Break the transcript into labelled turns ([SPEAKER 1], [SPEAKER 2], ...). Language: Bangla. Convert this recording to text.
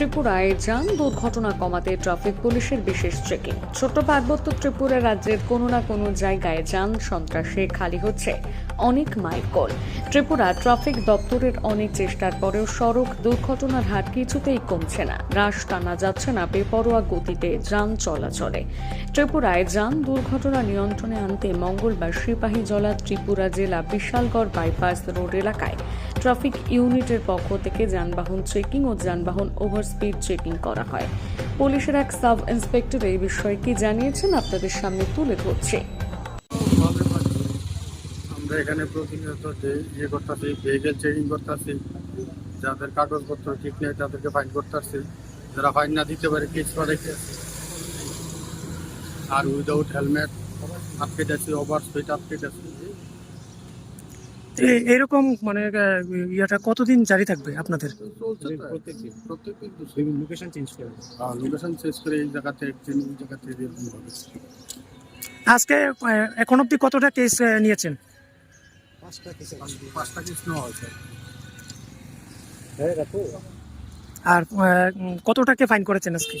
[SPEAKER 1] ত্রিপুরায় যান, দুর্ঘটনা কমাতে ট্রাফিক পুলিশের বিশেষ চেকিং। ছোট পার্বত্য ত্রিপুরা রাজ্যের কোনো না কোনো জায়গায় যান, সন্ত্রাসে খালি হচ্ছে অনেক মাইলকল ত্রিপুরা ট্রাফিক দপ্তরের অনেক চেষ্টার পরেও সড়ক দুর্ঘটনার হার কিছুতেই কমছে না। হ্রাস টানা যাচ্ছে না, বেপরোয়া গতিতে যান চলাচলে। ত্রিপুরায় যান, দুর্ঘটনা নিয়ন্ত্রণে আনতে মঙ্গলবার সিপাহী জলা ত্রিপুরা জেলা বিশালগড় বাইপাস রোড এলাকায় ট্রাফিক ইউনিটের পক্ষ থেকে যানবাহন চেকিং ও যানবাহন ওভারস্পিড চেকিং করা হয়। পুলিশের এক সাব ইন্সপেক্টর এই বিষয়ে কি জানিয়েছেন আপনাদের সামনে তুলে ধরছে।
[SPEAKER 2] আমরা এখানে প্রতিনিয়ত ইয়ে করতেছি ভেহিকেল চেকিং করতেছি, যাদের কাগজপত্র ঠিক নেই তাদেরকে ফাইন করতেছি। যারা ফাইন না দিতে পারে কেস রেখে আর উইদাউট হেলমেট আটকে যাচ্ছি ওভার স্পিড আটকে যাচ্ছি
[SPEAKER 3] এরকম মানে ইয়েটা কতদিন জারি থাকবে আপনাদের? চেঞ্জ করে
[SPEAKER 2] এই জায়গাতে
[SPEAKER 3] আজকে এখন অবধি কতটা কেস নিয়েছেন? আর কতটাকে ফাইন করেছেন আজকে?